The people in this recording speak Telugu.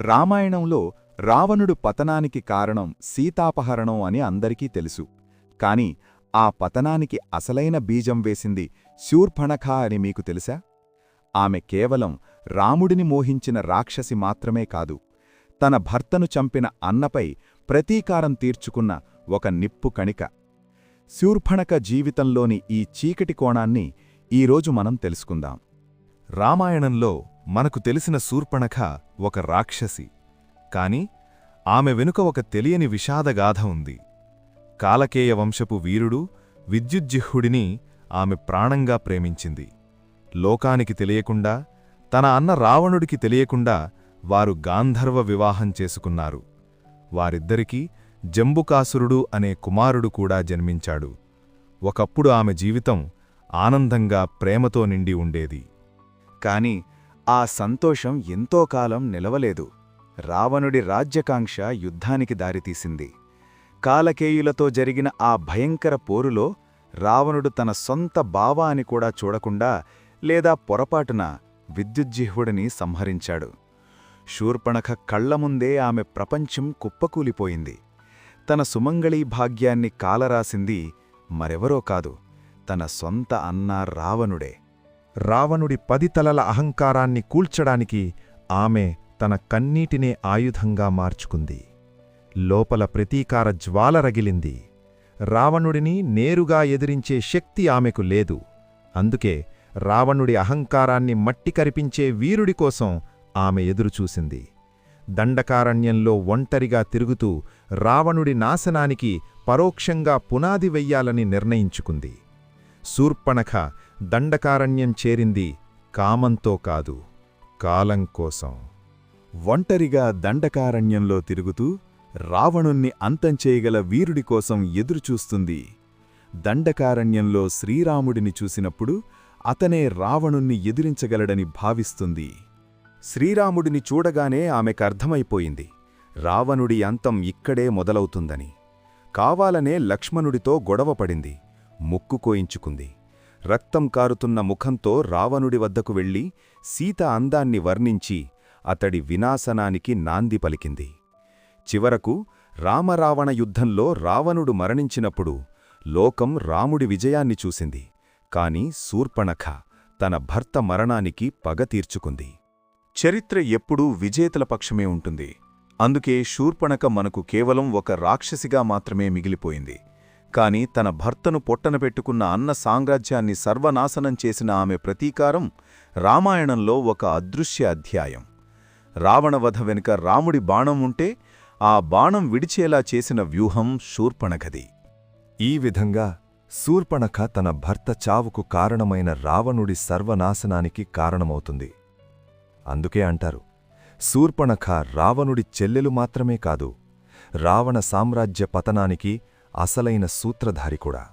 రామాయణంలో రావణుడు పతనానికి కారణం సీతాపహరణం అని అందరికీ తెలుసు. కాని ఆ పతనానికి అసలైన బీజం వేసింది శూర్పణఖ అని మీకు తెలుసా? ఆమె కేవలం రాముడిని మోహించిన రాక్షసి మాత్రమే కాదు తన భర్తను చంపిన అన్నపై ప్రతీకారం తీర్చుకున్న ఒక నిప్పు కణిక. శూర్పణక జీవితంలోని ఈ చీకటి కోణాన్ని ఈరోజు మనం తెలుసుకుందాం. రామాయణంలో మనకు తెలిసిన శూర్పణఖ ఒక రాక్షసి. కాని ఆమె వెనుక ఒక తెలియని విషాదగాథ ఉంది. కాలకేయ వంశపు వీరుడు విద్యుజ్జిహ్వుడిని ఆమె ప్రాణంగా ప్రేమించింది. లోకానికి తెలియకుండా తన అన్న రావణుడికి తెలియకుండా వారు గాంధర్వ వివాహం చేసుకున్నారు. వారిద్దరికీ జంబుకాసురుడు అనే కుమారుడు కూడా జన్మించాడు. ఒకప్పుడు ఆమె జీవితం ఆనందంగా ప్రేమతో నిండి ఉండేది. కాని ఆ సంతోషం ఎంతో కాలం నిలవలేదు. రావణుడి రాజ్యకాంక్ష యుద్ధానికి దారితీసింది. కాలకేయులతో జరిగిన ఆ భయంకర పోరులో రావణుడు తన సొంత బావ అని కూడా చూడకుండా లేదా పొరపాటున విద్యుజ్జిహ్వుడిని సంహరించాడు. శూర్పణఖ కళ్ళముందే ఆమె ప్రపంచం కుప్పకూలిపోయింది. తన సుమంగళీ భాగ్యాన్ని కాలరాసింది మరెవరో కాదు తన సొంత అన్న రావణుడే. రావణుడి పది తలల అహంకారాన్ని కూల్చడానికి ఆమె తన కన్నీటినే ఆయుధంగా మార్చుకుంది. లోపల ప్రతీకార జ్వాల రగిలింది. రావణుడిని నేరుగా ఎదిరించే శక్తి ఆమెకు లేదు. అందుకే రావణుడి అహంకారాన్ని మట్టి కరిపించే వీరుడి కోసం ఆమె ఎదురుచూసింది. దండకారణ్యంలో ఒంటరిగా తిరుగుతూ రావణుడి నాశనానికి పరోక్షంగా పునాది వెయ్యాలని నిర్ణయించుకుంది. శూర్పణఖ దండకారణ్యం చేరింది కామంతో కాదు కాలం కోసం. ఒంటరిగా దండకారణ్యంలో తిరుగుతూ రావణుణ్ణి అంతంచేయగల వీరుడి కోసం ఎదురుచూస్తుంది. దండకారణ్యంలో శ్రీరాముడిని చూసినప్పుడు అతనే రావణుణ్ణి ఎదిరించగలడని భావిస్తుంది. శ్రీరాముడిని చూడగానే ఆమెకర్థమైపోయింది రావణుడి అంతం ఇక్కడే మొదలవుతుందని. కావాలనే లక్ష్మణుడితో గొడవపడింది ముక్కు కోయించుకుంది. రక్తం కారుతున్న ముఖంతో రావణుడి వద్దకు వెళ్ళి సీత అందాన్ని వర్ణించి అతడి వినాశనానికి నాంది పలికింది. చివరకు రామరావణ యుద్ధంలో రావణుడు మరణించినప్పుడు లోకం రాముడి విజయాన్ని చూసింది. కాని శూర్పణఖ తన భర్త మరణానికి పగ తీర్చుకుంది. చరిత్ర ఎప్పుడూ విజేతల పక్షమే ఉంటుంది. అందుకే శూర్పణక మనకు కేవలం ఒక రాక్షసిగా మాత్రమే మిగిలిపోయింది. కాని తన భర్తను పొట్టన పెట్టుకున్న అన్న సామ్రాజ్యాన్ని సర్వనాశనం చేసిన ఆమె ప్రతీకారం రామాయణంలో ఒక అదృశ్య అధ్యాయం. రావణవధ వెనుక రాముడి బాణం ఉంటే ఆ బాణం విడిచేలా చేసిన వ్యూహం శూర్పణఖది ఈ విధంగా శూర్పణఖ తన భర్త చావుకు కారణమైన రావణుడి సర్వనాశనానికి కారణమవుతుంది. అందుకే అంటారు శూర్పణఖ రావణుడి చెల్లెలు మాత్రమే కాదు రావణ సామ్రాజ్య పతనానికి అసలైన సూత్రధారి కూడా.